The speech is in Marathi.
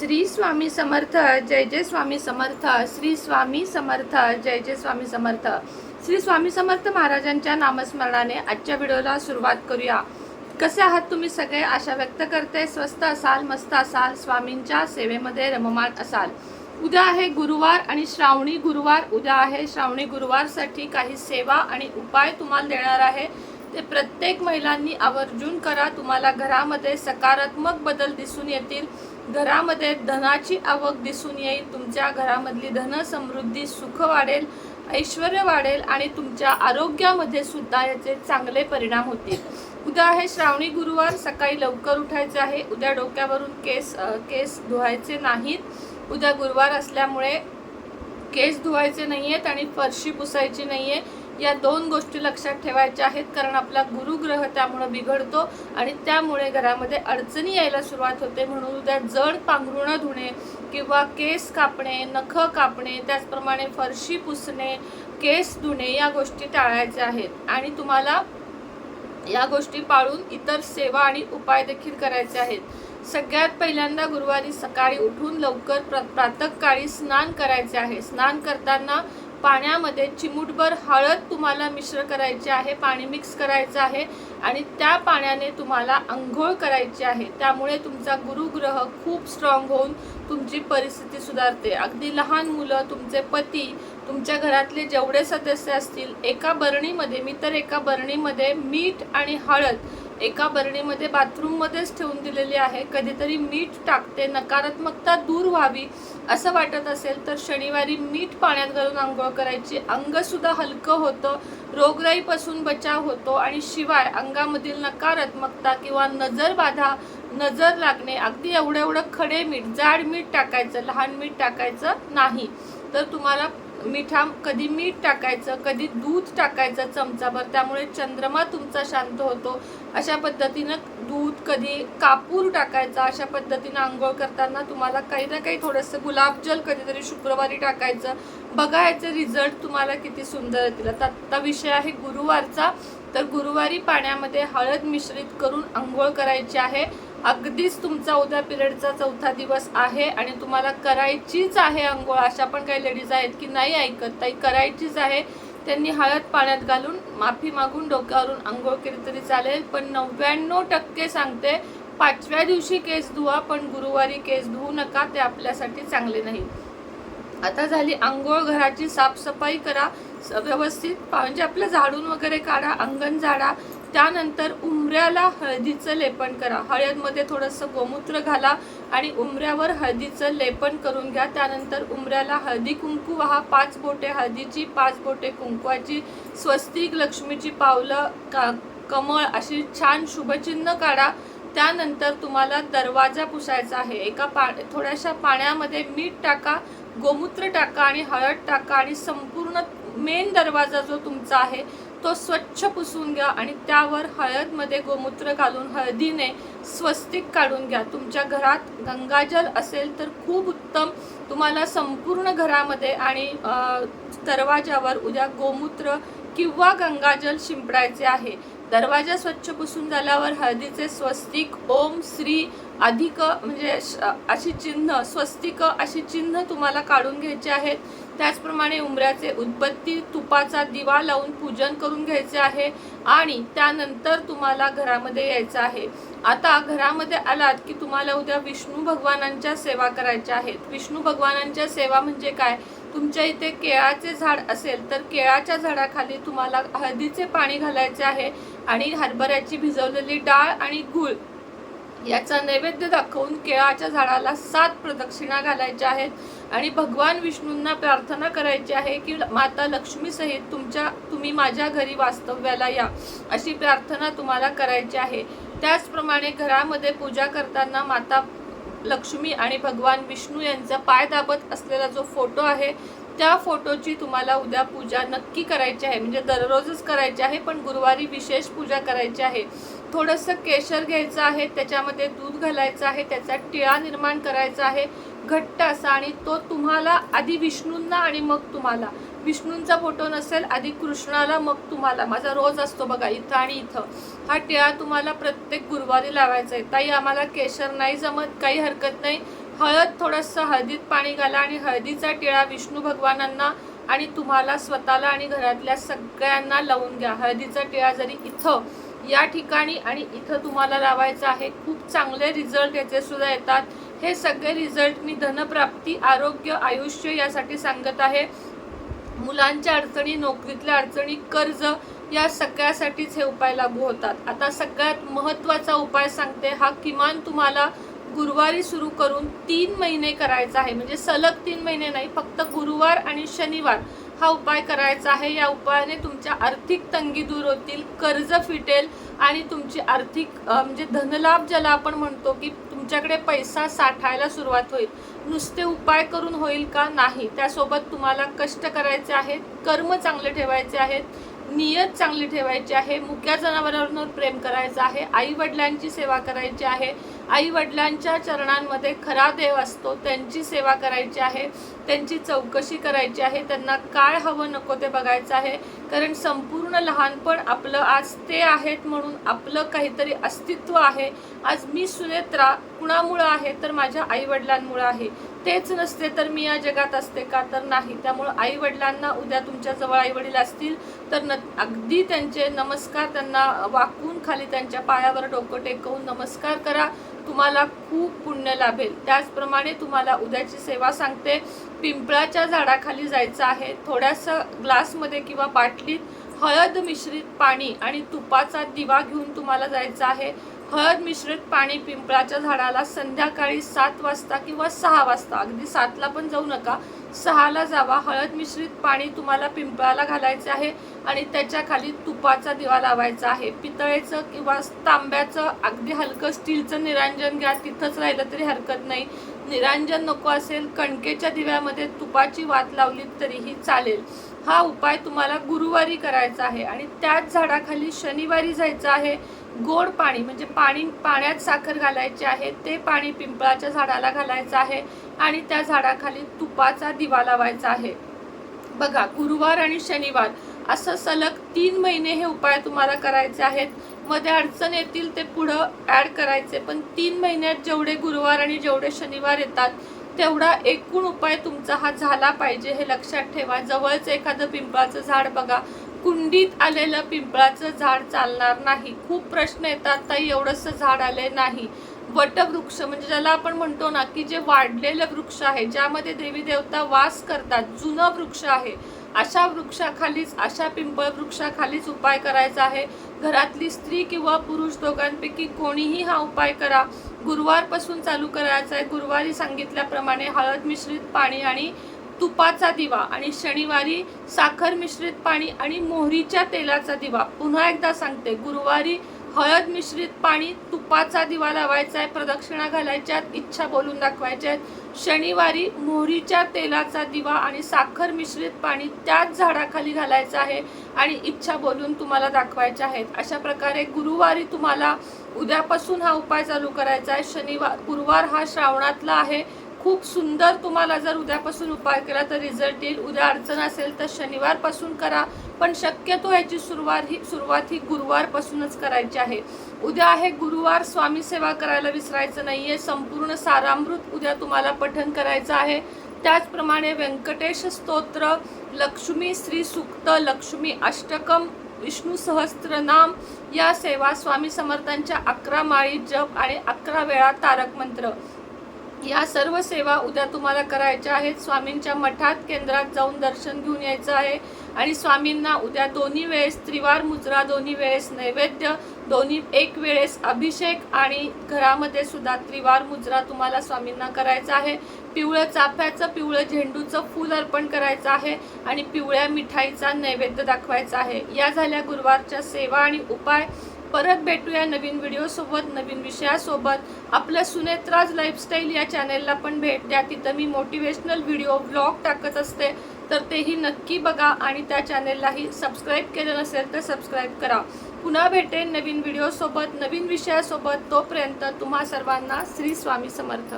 श्री स्वामी समर्थ जय जय स्वामी समर्थ श्री स्वामी समर्थ जय जय स्वामी समर्थ. श्री स्वामी समर्थ महाराजांच्या नामस्मरणाने आजच्या व्हिडिओला सुरुवात करूया. कसे आहात तुम्ही सगळे? आशा व्यक्त करते. स्वस्त असाल मस्त असाल स्वामींच्या सेवेमध्ये रममाण असाल. उद्या आहे गुरुवार आणि श्रावणी गुरुवार. उद्या आहे श्रावणी गुरुवारसाठी काही सेवा आणि उपाय तुम्हाला देणार आहे. ते प्रत्येक महिलांनी आवर्जून करा. तुम्हाला घरामध्ये सकारात्मक बदल दिसून येतील. घरामध्ये धनाची आवक दिसून येईल तुमच्या घरामधली धन समृद्धी सुख वाढेल ऐश्वर वाढेल आणि तुमच्या आरोग्यामध्ये सुद्धा याचे चांगले परिणाम होतील. उद्या आहे श्रावणी गुरुवार सकाळी लवकर उठायचे आहे. उद्या डोक्यावरून केस केस धुवायचे नाहीत. उद्या गुरुवार असल्यामुळे केस धुवायचे नाही आहेत आणि फरशी पुसायची नाही आहे या दोन गोष्टी लक्षात ठेवायच्या आहेत कारण आपला गुरुग्रह त्यामुळं बिघडतो आणि त्यामुळे घरामध्ये अडचणी यायला सुरुवात होते. म्हणून उद्या जड पांघरुणं धुणे किंवा केस कापणे नख कापणे त्याचप्रमाणे फरशी पुसणे केस धुणे या गोष्टी टाळायच्या आहेत. आणि तुम्हाला या गोष्टी पाळून इतर सेवा आणि उपाय देखील करायचे आहेत. सगळ्यात पहिल्यांदा गुरुवारी सकाळी उठून लवकर प्र प्रातःकाळी स्नान करायचे आहे. स्नान करताना पाण्यामध्ये चिमूटभर हळद तुम्हाला मिश्र करायची आहे पाणी मिक्स करायचं आहे आणि त्या पाण्याने तुम्हाला आंघोळ करायची आहे. त्यामुळे तुमचा गुरुग्रह खूप स्ट्रॉंग होऊन तुमची परिस्थिती सुधारते. अगदी लहान मुलं तुमचे पती तुमच्या घरातले जेवढे सदस्य असतील एका बरणीमध्ये मी तर एका बरणीमध्ये मीठ आणि हळद एका बरणीमध्ये बाथरूममध्येच ठेवून दिलेली आहे. कधीतरी मीठ टाकते नकारात्मकता दूर व्हावी असं वाटत असेल तर शनिवारी मीठ पाण्यात घालून आंघोळ करायची. अंगसुद्धा हलकं होतं रोगराईपासून बचाव होतो आणि शिवाय अंगामधील नकारात्मकता किंवा नजर बाधा नजर लागणे अगदी एवढं एवढं खडे मीठ जाड मीठ टाकायचं लहान मीठ टाकायचं नाही. तर तुम्हाला मिठा कधी मीठ टाकायचं कधी दूध टाकायचं चमचाभर त्यामुळे चंद्रमा तुमचा शांत होतो. अशा पद्धतीनं दूध कधी कापूर टाकायचा अशा पद्धतीनं आंघोळ करताना तुम्हाला काही ना काही थोडंसं गुलाबजल कधीतरी शुक्रवारी टाकायचं. बघा याचे रिझल्ट तुम्हाला किती सुंदर येतील. आता आत्ता विषय आहे गुरुवारचा. तर गुरुवारी पाण्यामध्ये हळद मिश्रित करून आंघोळ करायची आहे. अगदीच तुमचा उद्या पिरियडचा चौथा दिवस आहे आणि तुम्हाला करायचीच आहे आंघोळ अशा पण काही लेडीज आहेत की नाही ऐकत. ताई करायचीच आहे. त्यांनी हळद पाण्यात घालून माफी मागून डोक्यावरून आंघोळ केली तरी चालेल. पण नव्याण्णव टक्के सांगते पाचव्या दिवशी केस धुवा पण गुरुवारी केस धुवू नका. ते आपल्यासाठी चांगले नाही. आता झाली आंघोळ घराची साफसफाई करा. व्यवस्थित म्हणजे आपलं झाडून वगैरे काढा अंगण झाडा. त्यानंतर उमऱ्याला हळदीचं लेपन करा. हळदमध्ये थोडंसं गोमूत्र घाला आणि उमऱ्यावर हळदीचं लेपन करून घ्या. त्यानंतर उमऱ्याला हळदी कुंकू वाहा. पाच बोटे हळदीची पाच बोटे कुंकवाची स्वस्तिक लक्ष्मीची पावलं का कमळ अशी छान शुभचिन्ह काढा. त्यानंतर तुम्हाला दरवाजा पुसायचा आहे. एका पा थोड्याशा पाण्यामध्ये मीठ टाका गोमूत्र टाका आणि हळद टाका आणि संपूर्ण मेन दरवाजा जो तुमचा आहे तो स्वच्छ पुसून घ्या आणि त्यावर हळदमध्ये गोमूत्र घालून हळदीने स्वस्तिक काढून घ्या. तुमच्या घरात गंगाजल असेल तर खूप उत्तम. तुम्हाला संपूर्ण घरामध्ये आणि दरवाजावर उद्या गोमूत्र किंवा गंगाजल शिंपडायचे आहे. दरवाजा स्वच्छ पुसून झाल्यावर हळदीचे स्वस्तिक ओम श्री अधिक म्हणजे श- अशी चिन्ह स्वस्तिक अशी चिन्ह तुम्हाला काढून घ्यायचे आहेत. त्याचप्रमाणे उंबऱ्याचे उदबत्ती तुपाचा दिवा लावून पूजन करून घ्यायचे आहे आणि त्यानंतर तुम्हाला घरामध्ये यायचं आहे. आता घरामध्ये आलात की तुम्हाला उद्या विष्णू भगवानांच्या सेवा करायच्या आहेत. विष्णू भगवानांच्या सेवा म्हणजे काय? तुमच्या इथे केळाचे झाड असेल तर केळाच्या झाडाखाली तुम्हाला हळदीचे पाणी घालायचे आहे आणि हरभऱ्याची भिजवलेली डाळ आणि गूळ याचा नैवेद्य दाखवून केळाच्या झाडाला सात प्रदक्षिणा घालायच्या आहेत आणि भगवान विष्णूंना प्रार्थना करायची आहे की माता लक्ष्मी सहित तुमच्या तुम्ही माझ्या घरी वास्तव्याला या अशी प्रार्थना तुम्हाला करायची आहे. त्याचप्रमाणे घरामध्ये पूजा करताना माता लक्ष्मी आणि भगवान विष्णू यांचा पाय दाबत असलेला जो फोटो आहे त्या फोटोची तुम्हाला उद्या पूजा नक्की करायची आहे. म्हणजे दररोजच करायची आहे पण गुरुवारी विशेष पूजा करायची आहे. थोडंसं केशर घ्यायचं आहे त्याच्यामध्ये दूध घालायचं आहे त्याचा टिळा निर्माण करायचा आहे. घट्ट असा आणि तो तुम्हाला आधी विष्णूंना आणि मग तुम्हाला. विष्णूंचा फोटो नसेल आधी कृष्णाला मग तुम्हाला. माझा रोज असतो बघा इथं आणि इथं. हा टिळा तुम्हाला प्रत्येक गुरुवारी लावायचा आहे. ताई आम्हाला केशर नाही जमत काही हरकत नाही. हळद थोडंसं हळदीत पाणी घाला आणि हळदीचा टिळा विष्णू भगवानांना आणि तुम्हाला स्वतःला आणि घरातल्या सगळ्यांना लावून घ्या. हळदीचा टिळा जरी इथं या ठिकाणी आणि इथं तुम्हाला लावायचं आहे. खूप चांगले रिझल्ट याचे सुद्धा येतात. हे सगळे रिझल्ट मी धनप्राप्ती आरोग्य आयुष्य यासाठी सांगत आहे. मुलांच्या अडचणी नोकरीतल्या अडचणी कर्ज या सगळ्यासाठीच हे उपाय लागू होतात. आता सगळ्यात महत्त्वाचा उपाय सांगते हा किमान तुम्हाला गुरुवारी सुरू करून तीन महिने करायचा आहे. म्हणजे सलग तीन महिने नाही फक्त गुरुवार आणि शनिवार हा उपाय करायचा आहे. या उपायाने तुमच्या आर्थिक तंगी दूर होतील कर्ज फिटेल आणि तुमची आर्थिक म्हणजे धनलाभ ज्याला आपण म्हणतो की तुमच्याकडे पैसा साठायला सुरुवात होईल. नुसते उपाय करून होईल का? नाही. त्यासोबत तुम्हाला कष्ट करायचे आहेत कर्म चांगले ठेवायचे आहेत नियत चांगली ठेवायची आहे मुक्या जनावरांवर प्रेम करायचं आहे आई वडिलांची सेवा करायची आहे आई वडिलांच्या चरणांमध्ये खरा देव असतो त्यांची सेवा करायची आहे त्यांची चौकशी करायची आहे त्यांना काय हवं नको ते बघायचं आहे. कारण संपूर्ण लहानपण आपलं आज ते आहेत म्हणून आपलं काहीतरी अस्तित्व आहे. आज मी सुनेत्रा कुणामुळं आहे? तर माझ्या आई वडिलांमुळं आहे. तेच नसते तर मी या जगात असते का? तर नाही. त्यामुळं आई वडिलांना उद्या तुमच्या जवळ आई वडील असतील तर न अगदी त्यांचे नमस्कार त्यांना वाकून खाली त्यांच्या पायावर डोकं टेकवून नमस्कार करा. तुम्हाला खूप पुण्य लाभेल. त्याचप्रमाणे तुम्हाला उद्याची सेवा सांगते. पिंपळाच्या झाडाखाली जायचं आहे. थोड्यासं ग्लासमध्ये किंवा बाटलीत हळद मिश्रित पाणी आणि तुपाचा दिवा घेऊन तुम्हाला जायचं आहे. हळद मिश्रित पाणी पिंपळाच्या झाडाला संध्याकाळी सात वाजता किंवा सहा वाजता अगदी सातला पण जाऊ नका. सहाला जावा. हळद मिश्रित पाणी तुम्हाला पिंपळाला घालायचे आहे आणि त्याच्याखाली तुपाचा दिवा लावायचा आहे. पितळेचं किंवा तांब्याचं अगदी हलकं स्टीलचं निरांजन घ्या. तिथंच राहिलं तरी हरकत नाही. निरांजन नको असेल कणकेच्या दिव्यामध्ये तुपाची वात लावली तरीही चालेल. हा उपाय तुम्हाला गुरुवारी करायचा आहे आणि त्याच झाडाखाली शनिवारी जायचं आहे. गोड पाणी म्हणजे पाणी पाण्यात साखर घालायची आहे ते पाणी पिंपळाच्या झाडाला घालायचं आहे आणि त्या झाडाखाली तुपाचा दिवा लावायचा आहे. बघा गुरुवार आणि शनिवार असं सलग तीन महिने हे उपाय तुम्हाला करायचे आहेत. मध्ये अडचण येतील ते पुढं ॲड करायचे पण तीन महिन्यात जेवढे गुरुवार आणि जेवढे शनिवार येतात तेवढा एकूण उपाय तुमचा हा झाला पाहिजे हे लक्षात ठेवा. जवळच एखादं पिंपळाचं झाड बघा कुंडीत आलेलं पिंपळाचं झाड चालणार नाही. खूप प्रश्न येतात ताई एवढंसं झाड आले नाही. वटवृक्ष म्हणजे ज्याला आपण म्हणतो ना की जे वाढलेलं वृक्ष आहे ज्यामध्ये देवी देवता वास करतात जुनं वृक्ष आहे. अशा वृक्षाखालीच अशा पिंपळ वृक्षाखालीच उपाय करायचा आहे. घरातली स्त्री किंवा पुरुष दोघांपैकी कोणीही हा उपाय करा. गुरुवारपासून चालू करायचा आहे. गुरुवारी सांगितल्याप्रमाणे हळद मिश्रित पाणी आणि तुपाचा दिवा आणि शनिवारी साखर मिश्रित पाणी आणि मोहरीच्या तेलाचा दिवा. पुन्हा एकदा सांगते गुरुवारी हळद मिश्रित पाणी तुपाचा दिवा लावायचा आहे प्रदक्षिणा घालायच्या इच्छा बोलून दाखवायच्या. आहेत शनिवारी मोहरीच्या तेलाचा दिवा आणि साखर मिश्रित पाणी त्याच झाडाखाली घालायचं आहे आणि इच्छा बोलून तुम्हाला दाखवायच्या आहेत. अशा प्रकारे गुरुवारी तुम्हाला उद्यापासून हा उपाय चालू करायचा आहे शनिवार गुरुवार हा श्रावणातला आहे. खूप सुंदर तुम्हाला जर उद्यापासून उपाय केला तर रिझल्ट येईल. उद्या अडचण असेल तर शनिवारपासून करा पण शक्यतो याची सुरुवात ही सुरुवात ही गुरुवारपासूनच करायची आहे. उद्या आहे गुरुवार स्वामी सेवा करायला विसरायचं नाही आहे संपूर्ण सारामृत उद्या तुम्हाला पठन करायचं आहे. त्याचप्रमाणे व्यंकटेश स्तोत्र लक्ष्मी श्री सुक्त लक्ष्मी अष्टकम विष्णू सहस्त्रनाम या सेवा स्वामी समर्थांच्या अकरा माळी जप आणि अकरा वेळा तारक मंत्र. या सर्व सेवा उद्या तुम्हाला करायच्या आहेत. स्वामींच्या मठात केंद्रात जाऊन दर्शन घेऊन यायचं आहे. आणि स्वामींना उद्या दोन्ही वेळेस त्रिवार मुजरा दोन्ही वेळेस नैवेद्य दोन्ही एक वेळेस अभिषेक आणि घरामध्ये सुद्धा त्रिवार मुजरा तुम्हाला स्वामींना करायचा आहे. पिवळं चाफ्याचं पिवळं झेंडूचं फूल अर्पण करायचं आहे आणि पिवळ्या मिठाईचा नैवेद्य दाखवायचा आहे. या झाल्या गुरुवारच्या सेवा आणि उपाय. परत भेटूया नवीन व्हिडिओसोबत नवीन विषयासोबत. आपलं सुनेत्राज लाईफस्टाईल या चॅनेलला पण भेट द्या. तिथं मी मोटिवेशनल व्हिडिओ ब्लॉग टाकत असते. तर तेही नक्की बघा आणि त्या चॅनेललाही सबस्क्राईब केलं नसेल तर सबस्क्राईब करा. पुन्हा भेटेन नवीन व्हिडिओसोबत नवीन विषयासोबत. तोपर्यंत तुम्हा सर्वांना श्री स्वामी समर्थ.